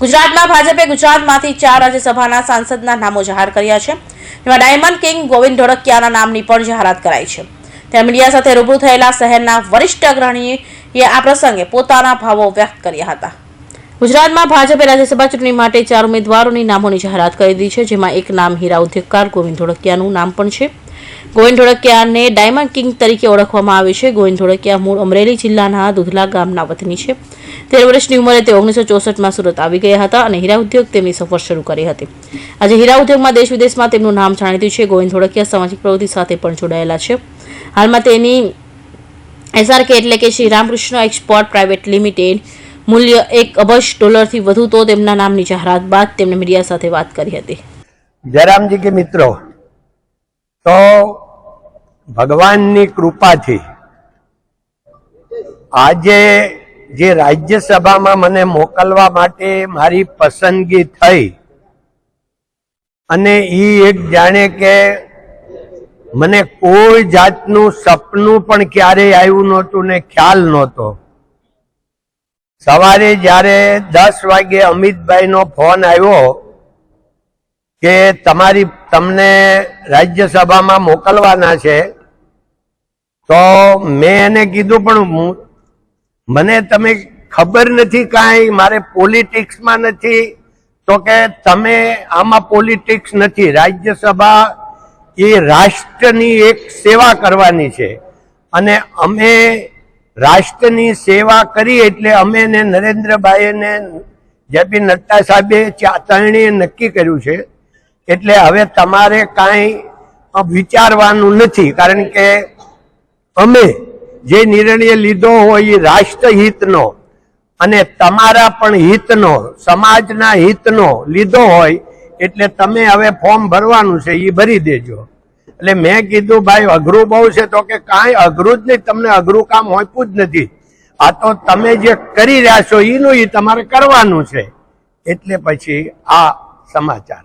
ગુજરાતમાં ભાજપે ગુજરાતમાંથી ચાર રાજ્યસભાના સાંસદના નામો જાહેર કર્યા છે. જેમાં ડાયમંડ કિંગ ગોવિંદ ઢોળકિયાના નામની પણ જાહેરાત કરાઈ છે. ત્યારે મીડિયા સાથે રૂબરૂ થયેલા શહેરના વરિષ્ઠ અગ્રણીએ આ પ્રસંગે પોતાના ભાવો વ્યક્ત કર્યા હતા. ગુજરાતમાં ભાજપે રાજ્યસભા ચૂંટણી માટે ચાર ઉમેદવારોની નામોની જાહેરાત કરી દીધી છે, જેમાં એક નામ હીરા ઉદ્યોગકાર ગોવિંદ ધોળકિયાનું નામ પણ છે. ગોવિંદ ધોળકિયાને ડાયમંડ કિંગ તરીકે ઓળખવામાં આવે છે. ગોવિંદ ધોળકિયા મૂળ અમરેલી જિલ્લાના દુધલા ગામના વતની છે. તેર વર્ષની ઉંમરે તે ઓગણીસો ચોસઠમાં સુરત આવી ગયા હતા અને હીરા ઉદ્યોગ તેમની સફર શરૂ કરી હતી. આજે હીરા ઉદ્યોગમાં દેશ વિદેશમાં તેમનું નામ જાણીતું છે. ગોવિંદ ધોળકિયા સામાજિક પ્રવૃત્તિ સાથે પણ જોડાયેલા છે. હાલમાં તેની એસઆરકે એટલે કે Shri Ramkrishna export private limited મૂલ્ય એક અબજ ડોલરથી વધુ તો તેમના નામની જાહેરાત બાદ તેમણે મીડિયા સાથે વાત કરી હતી. જયરામજી કે મિત્રો તો ભગવાનની કૃપાથી આજે જે રાજ્યસભામાં મને મોકલવા માટે મારી પસંદગી થઈ, અને એ એક જાણે કે મને કોઈ જાતનું સપનું પણ ક્યારેય આવ્યું નહોતું ને ખ્યાલ નહોતો. સવારે જ્યારે દસ વાગે અમિતભાઈનો ફોન આવ્યો કે તમારી તમને રાજ્યસભામાં મોકલવાના છે, તો મેં એને કીધું, પણ મને તમે ખબર નથી કાંઈ, મારે પોલિટિક્સમાં નથી. તો કે, તમે આમાં પોલિટિક્સ નથી, રાજ્યસભા એ રાષ્ટ્રની એક સેવા કરવાની છે. અને અમે રાષ્ટ્રની સેવા કરી એટલે અમે ને નરેન્દ્રભાઈ ને જેપી નડ્ડા સાહેબે ત્રણેય નક્કી કર્યું છે એટલે હવે તમારે કાંઈ વિચારવાનું નથી, કારણ કે અમે જે નિર્ણય લીધો હોય એ રાષ્ટ્રહિતનો અને તમારા પણ હિતનો, સમાજના હિતનો લીધો હોય, એટલે તમે હવે ફોર્મ ભરવાનું છે એ ભરી દેજો. એટલે મેં કીધું, ભાઈ, અઘરું બહુ છે, તો કે કાંઈ અઘરું જ નહીં, તમને અઘરું કામ હોતું જ નથી. આ તો તમે જે કરી રહ્યા છો એનું એ તમારે કરવાનું છે. એટલે પછી આ સમાચાર.